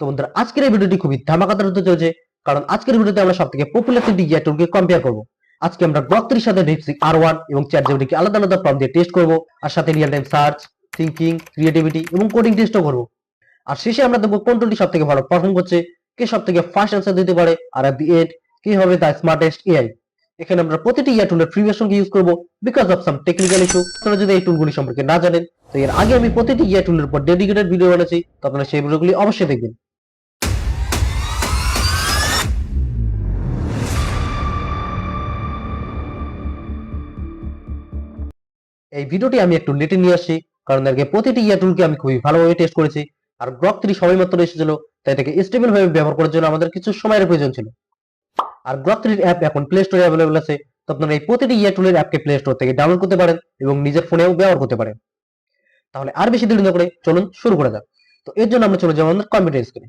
তো বন্ধুরা, আজকের এই ভিডিওটি খুবই ধামাকাদার হতে চলেছে, কারণ আজকের ভিডিওতে আমরা সব থেকে পপুলার তিনটি ইয়ার টুলকে কম্পেয়ার করব। আজকে আমরা গ্রক সাথে ডিপসিক আর ওয়ান এবং চ্যাট জিপিটিকে আলাদা আলাদা প্রম দিয়ে টেস্ট করব, আর সাথে real time search thinking creativity এবং কোডিং টেস্টও করব। আর শেষে আমরা দেখব কোন টুলটি সব থেকে ভালো পারফর্ম করছে, কে সব থেকে ফার্স্ট অ্যান্সার দিতে পারে, আর অ্যাট দি এন্ড কি হবে দ্য স্মার্টেস্ট এআই এখানে আমরা প্রতিটি ইয়ার টুলের ফ্রি ভার্সনকে ইউজ করব because of some technical issue আপনারা যদি এই টুলগুলি সম্পর্কে না জানেন, তো এর আগে আমি প্রতিটি ইয়ার টুলের উপর ডেডিকেটেড ভিডিও বানাচ্ছি তো আপনারা সেই ভিডিওগুলি অবশ্যই দেখবেন। এই ভিডিওটি আমি একটু লেটে নিয়ে আসছি, কারণ এর প্রতিটি ইয়ার টুলকে আমি খুবই ভালোভাবে টেস্ট করেছি, আর গ্রক থ্রি সময় মাত্র এসেছিল, তাই এটাকে স্টেবল ভাবে ব্যবহার করার জন্য আমাদের কিছু সময়ের প্রয়োজন ছিল। আর গ্রক থ্রির অ্যাপ এখন প্লে স্টোরে অ্যাভেলেবল আছে, তো আপনারা এই প্রতিটি ইয়ার টুলের অ্যাপকে প্লে স্টোর থেকে ডাউনলোড করতে পারেন এবং নিজের ফোনেও ব্যবহার করতে পারেন। তাহলে আর বেশি দেরি না করে চলুন শুরু করা যাক। তো এর জন্য আমরা চলে যাব আমাদের কম্পিউটার স্ক্রিনে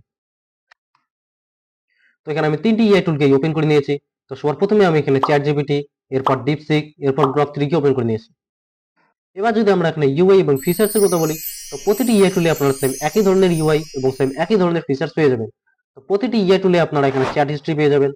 তো এখানে আমি তিনটি ইআই টুলকে ওপেন করে নিয়েছি, তো সবার প্রথমে আমি এখানে চ্যাট জিপিটি এরপর ডিপসিক এরপর গ্রক থ্রি কে ওপেন করে নিয়েছি। এবার যদি আমরা এখানে ইউআই এবং ফিচার্স এর কথা বলি, তো প্রতিটি ইআই টুলে আপনারা সেম একই ধরনের ইউআই এবং সেম একই ধরনের ফিচার্স পেয়ে যাবেন। তো প্রতিটি ইআই টুলে আপনারা এখানে চ্যাট হিস্ট্রি পেয়ে যাবেন।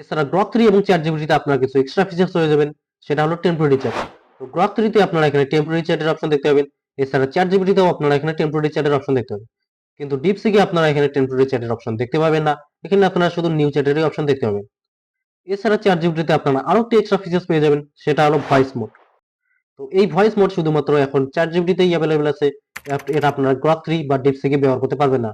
এছাড়া গ্রক থ্রি এবং চ্যাট জিপিটিতে আপনারা কিছু এক্সট্রা ফিচার্স হয়ে যাবেন, সেটা হলো টেম্পোরারি চ্যাট তো গ্রক থ্রিতে আপনারা এখানে টেম্পোরারি চ্যাটের অপশন দেখতে পাবেন, এছাড়া চ্যাট জিপিটিতেও আপনারা এখানে টেম্পোরারি চ্যাটের অপশন দেখতে পাবেন। কিন্তু ডিপসিকে আপনারা এখানে টেম্পোরারি চ্যাটের অপশন দেখতে পাবেন না। এখানে আপনারা শুধু নিউ চ্যাটেরই অপশন দেখতে পাবেন। এছাড়া চ্যাট জিপিটিতে আপনারা আরও একটি এক্সট্রা ফিচার্স পেয়ে যাবেন, সেটা হলো ভয়েস মোড তো এই ভয়েস মোড শুধুমাত্র এখন চ্যাট জিপিটিতেই অ্যাভেলেবেল আছে এটা আপনারা গ্রক থ্রি বা ডিপসিকে ব্যবহার করতে পারবেন না।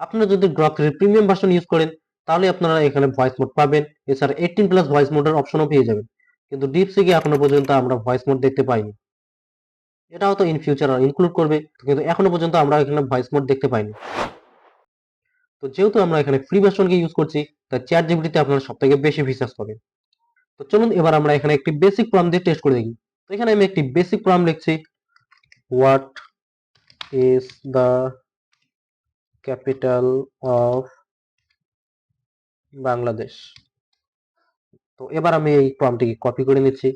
আপনারা যদি গ্রক থ্রির প্রিমিয়াম ভার্সন ইউজ করেন, তাহলে আপনারা এখানে ভয়েস মোড পাবেন। এছাড়া এইটিন প্লাস ভয়েস মোডের অপশনও পেয়ে যাবেন। কিন্তু ডিপসিকে এখনও পর্যন্ত আমরা ভয়েস মোড দেখতে পাইনি। এটা হয়তো ইন ফিউচার ইনক্লুড করবে, কিন্তু এখনও পর্যন্ত আমরা এখানে ভয়েস মোড দেখতে পাইনি। তো যেহেতু আমরা এখানে ফ্রি ভার্সনকে ইউজ করছি তাই চ্যাট জিপিটিতে আপনারা সব থেকে বেশি ফিচার্স পাবেন। তো চলুন এবার আমরা এখানে একটি বেসিক প্রম দিয়ে টেস্ট করে দেখি। তো এখানে আমি একটি বেসিক প্রম লিখছি। What is the capital of Bangladesh তো এবার আমি এই প্রমটিকে কপি করে নিচ্ছি।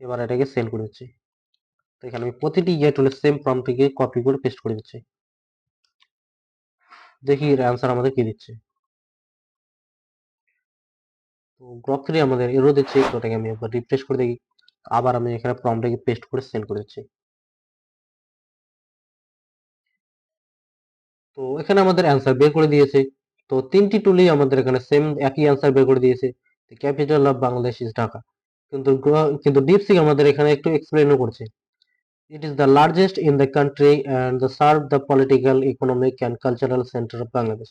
এবার এটাকে সেন্ড করে দিচ্ছি। তো এখানে আমি প্রতিটি ইয়ে টুলের সেম প্রমটিকে কপি করে পেস্ট করে দিচ্ছি। দেখি এর অ্যান্সার আমাদের কি দিচ্ছে। তো গ্রক থ্রি আমাদের এরো দিচ্ছে তো ওটাকে আমি একবার রিফ্রেশ করে দেখি। আবার আমি এখানে প্রমটাকে পেস্ট করে সেন্ড করে দিচ্ছি। তো এখানে আমাদের অ্যান্সার বের করে দিয়েছে। তো তিনটি টুলেই আমাদের এখানে সেম একই অ্যান্সার বের করে দিয়েছে। Capital of Bangladesh is Dhaka কিন্তু কিন্তু ডিপসিক আমাদের এখানে একটু এক্সপ্লেনও করছে। It is the largest in the country and the serve the political economic and cultural centre of Bangladesh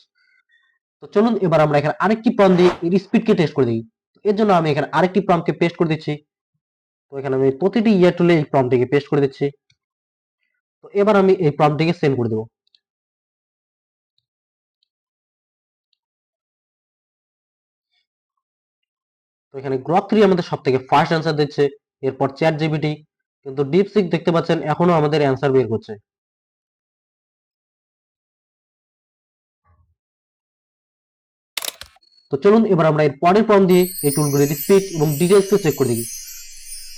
তো চলুন, এবার আমরা এখানে আরেকটি প্রম দিয়ে স্পিডকে টেস্ট করে দিই এর জন্য আমি এখানে আরেকটি প্রমকে পেস্ট করে দিচ্ছি। তো এখানে আমি প্রতিটি ইয়ার টুলে এই প্রমটিকে পেস্ট করে দিচ্ছি। তো এবার আমি এই প্রমটিকে সেন্ড করে দেবো। তো এখানে গ্রক থ্রি আমাদের সব থেকে ফার্স্ট অ্যান্সার দিচ্ছে। এরপর চ্যাট জিপিটি কিন্তু ডিপসিক দেখতে পাচ্ছেন, এখনও আমাদের অ্যান্সার বের করছে। তো চলুন এবার আমরা এর পরের প্রম দিয়ে এই টুলগুলির স্পিড এবং ডিটেলসকে চেক করে দেখি।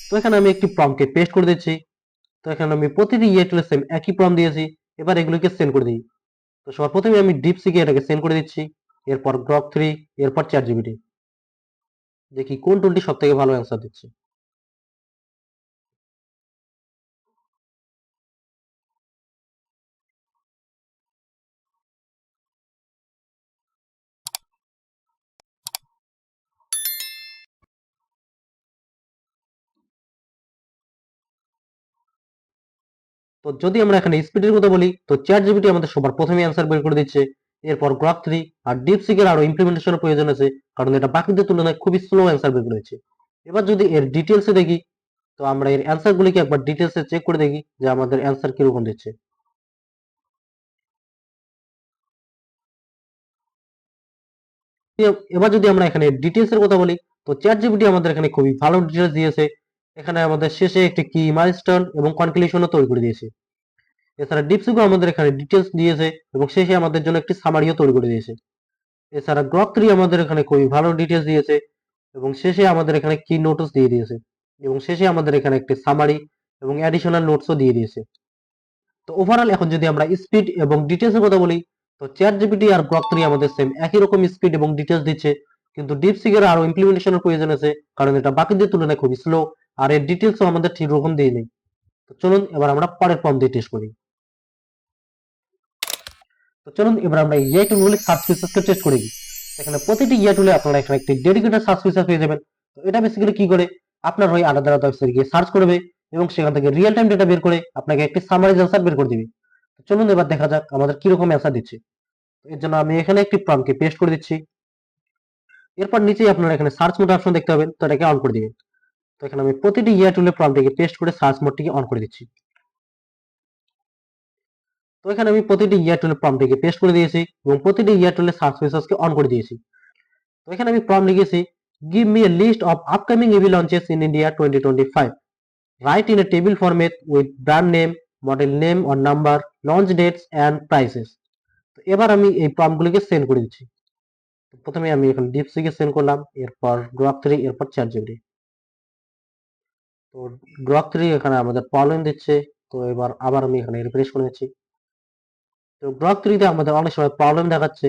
তো এখানে আমি একটি প্রমকে পেস্ট করে দিচ্ছি। তো এখানে আমি প্রতিটি ইয়ে টুলে সেম একই প্রম দিয়েছি। এবার এগুলোকে সেন্ড করে দিই। তো সবার প্রথমে আমি ডিপসিকে এটাকে সেন্ড করে দিচ্ছি। এরপর গ্রক থ্রি এরপর চ্যাট জিপিটি দেখি কোন টুলটি সব থেকে ভালো অ্যান্সার দিচ্ছে। তো যদি আমরা এখানে স্পিডের কথা বলি, তো চ্যাট জিপিটি আমাদের সবার প্রথমে অ্যান্সার বের করে দিচ্ছে। এরপর গ্রাফ থ্রি আর ডিপসিকের আরও ইমপ্লিমেন্টেশনের প্রয়োজন আছে, কারণ এটা বাকিদের তুলনায় খুবই স্লো অ্যান্সার বের করেছে। এবার যদি এর ডিটেলসে দেখি, তো আমরা এর অ্যান্সার গুলিকে একবার ডিটেলসে চেক করে দেখি যে আমাদের অ্যান্সার কীরকম দিচ্ছে। এবার যদি আমরা এখানে ডিটেলস এর কথা বলি, তো চ্যাট জিপিটি আমাদের এখানে খুবই ভালো ডিটেলস দিয়েছে। এখানে আমাদের শেষে একটি কি মাইলস্টোন এবং কনক্লুশনও তৈরি করে দিয়েছে। এছাড়া ডিপসিকও আমাদের এখানে ডিটেলস দিয়েছে এবং শেষে আমাদের জন্য একটি সামারিও তৈরি করে দিয়েছে। এছাড়া গ্রক থ্রি আমাদের এখানে খুবই ভালো ডিটেলস দিয়েছে এবং শেষে আমাদের এখানে কি নোটিস দিয়ে দিয়েছে এবং শেষে আমাদের এখানে একটি সামারি এবং অ্যাডিশনাল নোটসও দিয়ে দিয়েছে। তো ওভারঅল এখন যদি আমরা স্পিড এবং ডিটেলস এর কথা বলি, তো চ্যাট জিপিটি আর গ্রক থ্রি আমাদের সেম একই রকম স্পিড এবং ডিটেলস দিচ্ছে, কিন্তু ডিপসিকের আরও ইমপ্লিমেন্টেশনের প্রয়োজন আছে, কারণ এটা বাকিদের তুলনায় খুবই স্লো আর এর ডিটেলসও আমাদের ঠিক রকম দিয়ে নেই। তো চলুন, এবার আমরা পরের ফর্ম দিয়ে টেস্ট করি। তো চলুন, এবার আমরা ইয়ে টুলগুলি সার্চ ফিচার্সকে টেস্ট করি। এখানে প্রতিটি ইয়া টুলে আপনারা এখানে একটি ডেডিকেটেড সার্চ পেয়ে যাবেন। তো এটা বেসিক্যালি কি করে? আপনার হয়ে আলাদা আলাদা ওয়েবসাইটে গিয়ে সার্চ করবে এবং সেখান থেকে রিয়েল টাইম ডেটা বের করে আপনাকে একটি সামারাইজ অ্যান্সার বের করে দিবে। তো চলুন, এবার দেখা যাক আমাদের কীরকম অ্যান্সার দিচ্ছে। এর জন্য আমি এখানে একটি প্রম্পটকে পেস্ট করে দিচ্ছি। এরপর নিচেই আপনারা এখানে সার্চ মোড অপশন দেখতে পাবেন। তো এটাকে অন করে দিবেন। তো এখানে আমি প্রতিটি ইয়ে টুলে প্রম্পটটিকে পেস্ট করে সার্চ মোডটিকে অন করে দিচ্ছি। তো এখানে আমি প্রতিটি ইয়ার টুলে প্রম্পটটিকে পেস্ট করে দিয়েছি এবং প্রতিটি ইয়ার টুলে সার্চ ফিচার্সকে অন করে দিয়েছি। তো এখানে আমি প্রম্পট লিখেছি give me a list of upcoming EV launches in India 2025 write in a table format with brand name model name or number launch dates and prices তো এবার আমি এই প্রম্পটগুলিকে সেন্ড করে দিচ্ছি। প্রথমে আমি এখানে ডিপসিকে সেন্ড করলাম, এরপর গ্রক থ্রি এরপর চ্যাট জিপিটি তো ড্রপ থ্রি এখানে আমাদের প্রবলেম দিচ্ছে। তো এবার আবার আমি এখানে রিফ্রেশ করে নিচ্ছি। তো গ্রক থ্রিতে আমাদের অনেক সময় প্রবলেম দেখাচ্ছে।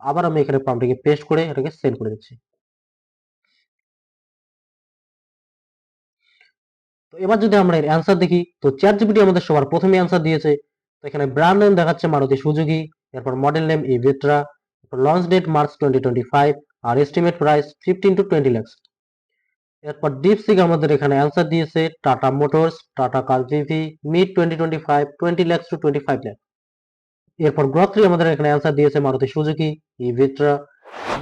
আবার আমি এখানে প্রম্পটটিকে পেস্ট করে এটাকে সেন্ড করে দিচ্ছি। তো এবার যদি আমরা এর অ্যান্সার দেখি, তো চ্যাট জিপিটি আমাদের সবার প্রথমে অ্যান্সার দিয়েছে। তো এখানে ব্র্যান্ড নেম দেখাচ্ছে মারুতি সুজুকি, এরপর model name e Vitara launch date March twenty twenty five R estimate price fifteen to twenty lakhs এরপর ডিপসিক আমাদের এখানে অ্যান্সার দিয়েছে Tata motors Tata car VV mid twenty twenty five twenty lakhs to twenty five lakhs এরপর গ্রকরি আমাদের এখানে answer দিয়েছে Maruti Suzuki e Vitara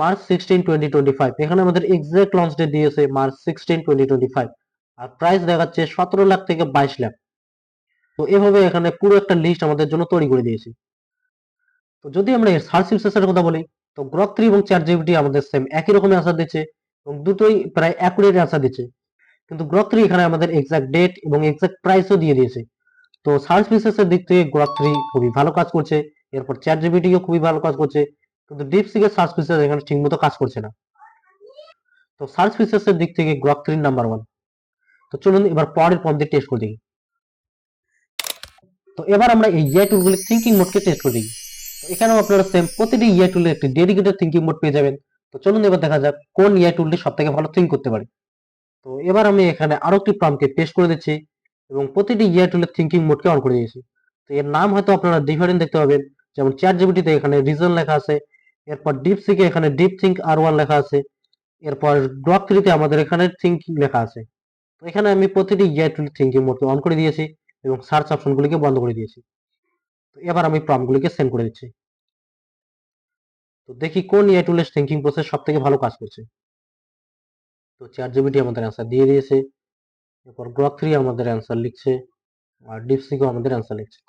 March sixteen twenty twenty five এখানে আমাদের এক্সাক্ট লঞ্চ ডেট দিয়েছে March sixteen twenty twenty five আর price দেখাচ্ছে সতেরো লাখ থেকে বাইশ লাখ। তো এভাবে এখানে পুরো একটা লিস্ট আমাদের জন্য তৈরি করে দিয়েছি। তো যদি আমরা সার্চ ফিচার্সের কথা বলি, তো গ্রক থ্রি এবং চ্যাট জিপিটি আমাদের সেম একই রকমের অ্যান্সার দিচ্ছে। এবং দুটোই প্রায় অ্যাকুরেট অ্যান্সার দিচ্ছে। কিন্তু গ্রক থ্রি এখানে আমাদের এক্সাক্ট ডেট এবং এক্সাক্ট প্রাইসও দিয়ে দিয়েছে। তো সার্চ ফিচার্সের দিক থেকে গ্রক থ্রি খুবই ভালো কাজ করছে। এরপর চ্যাট জিপিটিও খুবই ভালো কাজ করছে। কিন্তু ডিপসিকের সার্চ ফিচার এখানে ঠিকমতো কাজ করছে না। তো সার্চ ফিচার্সের দিক থেকে গ্রক থ্রি নাম্বার ওয়ান তো চলুন এবার পরের পম্প দিয়ে টেস্ট করে দেখি। তো এবার আমরা এই ইয়ে টুলগুলি থিঙ্কিং মোডকে টেস্ট করে তো এখানেও আপনারা সেম প্রতিটি ইয়ে টুলে একটি ডেডিকেটেড থিঙ্কিং মোড পেয়ে যাবেন। তো চলুন এবার দেখা যাক কোন ইয়ে টুলটি সব থেকে ভালো থিঙ্ক করতে পারে। তো এবার আমি এখানে আরও একটি প্রম্পটকে পেস্ট করে দিচ্ছি এবং প্রতিটি ইয়ে টুলের থিঙ্কিং মোডকে অন করে দিয়েছি। তো এর নাম হয়তো আপনারা ডিফারেন্ট দেখতে পাবেন। যেমন চ্যাট জিবিটিতে এখানে রিজন লেখা আছে, এরপর ডিপ সিকে এখানে ডিপ থিঙ্ক আর ওয়ান লেখা আছে, এরপর গ্রক থ্রিতে আমাদের এখানে থিঙ্কিং লেখা আছে। তো এখানে আমি প্রতিটি ইয়ে টুল থিঙ্কিং মোডকে অন করে দিয়েছি এবং সার্চ অপশনগুলিকে বন্ধ করে দিয়েছি। তো এবার আমি প্রম্পটগুলিকে সেন্ড করে দিচ্ছি। তো দেখি কোন ইয়ে টুলের থিঙ্কিং প্রসেস সব থেকে ভালো কাজ করছে। তো চ্যাট জিবিটি আমাদের অ্যান্সার দিয়ে দিয়েছে, এরপর গ্রক থ্রি আমাদের অ্যান্সার লিখছে, আর ডিপসিকও আমাদের অ্যান্সার লিখছে।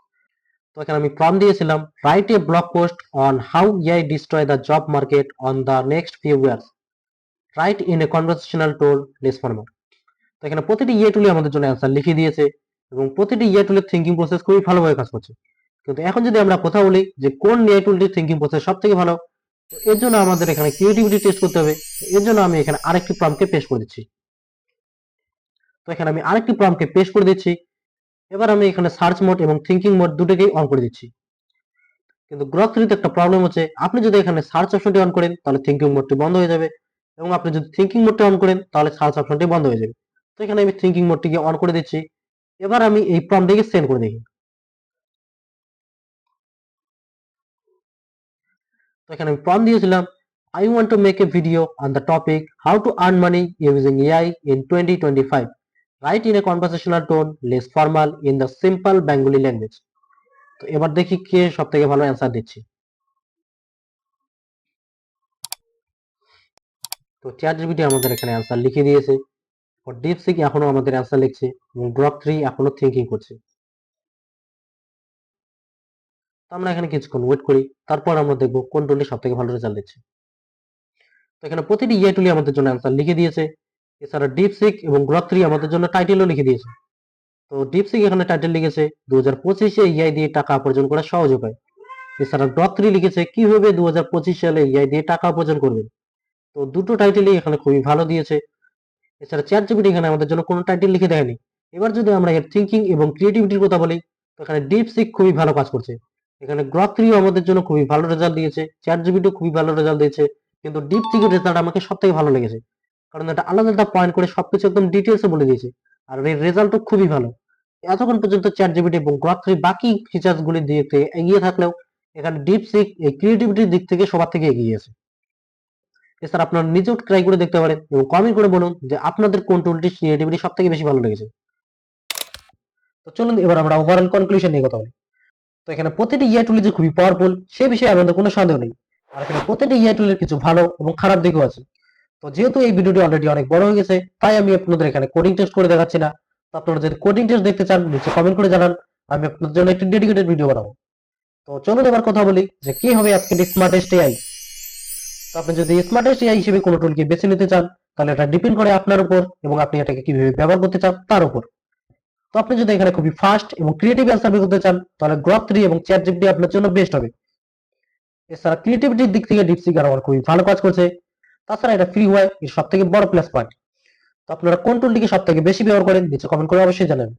তো এখানে আমি প্রম দিয়েছিলাম write a blog post on how AI destroy the job market on the next few years write in a conversational tone less formal তো এখানে প্রতিটি ইয়ে টুলে আমাদের জন্য অ্যান্সার লিখে দিয়েছে, এবং প্রতিটি ইয়ে টুলের থিঙ্কিং প্রসেস খুবই ভালোভাবে কাজ করছে। কিন্তু এখন যদি আমরা কথা বলি যে কোন ইয়ে টুলটির থিঙ্কিং প্রসেস সব থেকে ভালো এর জন্য আমাদের এখানে ক্রিয়েটিভিটি টেস্ট করতে হবে। এর জন্য আমি এখানে আরেকটি পেশ করে দিচ্ছি। তো এখানে আমি আরেকটি পেশ করে দিচ্ছি। এবার আমি এখানে সার্চ মোড এবং থিঙ্কিং মোড দুটোকেই অন করে দিচ্ছি। কিন্তু গ্রক থ্রিতে একটা প্রবলেম হচ্ছে, আপনি যদি এখানে সার্চ অপশনটি অন করেন, তাহলে থিঙ্কিং মোডটি বন্ধ হয়ে যাবে। এবং আপনি যদি থিঙ্কিং মোডটি অন করেন, তাহলে সার্চ অপশনটি বন্ধ হয়ে যাবে। তো এখানে আমি থিঙ্কিং মোডটিকে অন করে দিচ্ছি। এবার আমি এই প্রম্পটটিকে সেন্ড করে দেখি এখানে আমি প্রম দিয়েছিলাম I want to make a video on the topic how to earn money using AI in twenty twenty five write in a conversational tone less formal in the simple Bengali language তো এবার দেখি কে সব থেকে ভালো answer দিচ্ছে। তো ChatGPT আমাদের এখানে অ্যান্সার লিখে দিয়েছে। ডিপসিক এখনও আমাদের অ্যান্সার লিখছে এবং ড্রপ থ্রি এখনও থিঙ্কিং করছে। আমরা এখানে কিছুক্ষণ ওয়েট করি, তারপর আমরা দেখব কোন টুলটি সব থেকে ভালো রেজাল্ট দিচ্ছে। তো এখানে প্রতিটি ইয়ে টুলি আমাদের জন্য অ্যান্সার লিখে দিয়েছে। এছাড়া ডিপসিক এবং গ্রক থ্রি আমাদের জন্য টাইটেলও লিখে দিয়েছে। তো ডিপসিক এখানে টাইটেল লিখেছে দু হাজার পঁচিশে ইআই দিয়ে টাকা উপার্জন করা সহজ উপায়। এছাড়া গ্রক থ্রি লিখেছে, কীভাবে দু হাজার পঁচিশ সালে ইআই দিয়ে টাকা উপার্জন করবেন? তো দুটো টাইটেলই এখানে খুবই ভালো দিয়েছে। এছাড়া চ্যাট জিপিটি এখানে আমাদের জন্য কোনো টাইটেল লিখে দেয়নি। এবার যদি আমরা এর থিঙ্কিং এবং ক্রিয়েটিভিটির কথা বলি, তো এখানে ডিপ সিক খুবই ভালো কাজ করছে। এখানে গ্রথ থ্রিও আমাদের জন্য খুবই ভালো রেজাল্ট দিয়েছে। চ্যাট জিবিটিও খুবই ভালো রেজাল্ট দিয়েছে। কিন্তু ডিপ সিকের রেজাল্ট আমাকে সব থেকে ভালো লেগেছে। কারণ এটা আলাদা আলাদা পয়েন্ট করে সবকিছু একদম ডিটেলসে বলে দিয়েছে। আর এর রেজাল্টও খুবই ভালো। এতক্ষণ পর্যন্ত চ্যাট জিবিটি এবং গ্রথ থ্রি বাকি ফিচার্স গুলির দিক থেকে এগিয়ে থাকলেও এখানে ডিপ সিক এই ক্রিয়েটিভিটির দিক থেকে সবার থেকে এগিয়ে আছে। এছাড়া আপনারা নিজেও ট্রাই করে দেখতে পারেন এবং কমেন্ট করে বলুন যে আপনাদের কোন টুলটি ক্রিয়েটিভিটি সব থেকে বেশি ভালো লেগেছে। তো চলুন এবার আমরা ওভারঅল কনক্লুশন নিয়ে কথা বলি। তো এখানে প্রতিটি ইয়া টুল যে খুবই পাওয়ারফুল সে বিষয়ে আমাদের কোনো সন্দেহ নেই। আর এখানে প্রতিটি ইয়া টুলের কিছু ভালো এবং খারাপ দিকও আছে। তো যেহেতু এই ভিডিওটি অলরেডি অনেক বড় হয়ে গেছে, তাই আমি আপনাদের এখানে কোডিং টেস্ট করে দেখাচ্ছি না। তো আপনারা যদি কোডিং টেস্ট দেখতে চান, নিচে কমেন্ট করে জানান, আমি আপনাদের জন্য একটি ডেডিকেটেড ভিডিও বানাবো। তো চলুন এবার কথা বলি যে কি হবে আজকে স্মার্টেস্ট এআই তো আপনি যদি স্মার্টেস্ট এআই হিসেবে কোনো টুলকে বেছে নিতে চান, তাহলে এটা ডিপেন্ড করে আপনার উপর এবং আপনি এটাকে কীভাবে ব্যবহার করতে চান, তার উপর। তো আপনি যদি এখানে খুবই ফাস্ট এবং ক্রিয়েটিভ অ্যান্সার বের করতে চান, তাহলে গ্রপ থ্রি এবং চ্যাট জিপিটি আপনার জন্য বেস্ট হবে। এছাড়া ক্রিয়েটিভিটির দিক থেকে ডিপসিক আর আমার খুবই ভালো কাজ করছে। তাছাড়া এটা ফ্রি হয়, এর সব থেকে বড় প্লাস পয়েন্ট তো আপনারা কোন টুলটিকে সব থেকে বেশি ব্যবহার করেন, নিচে কমেন্ট করে অবশ্যই জানাবেন।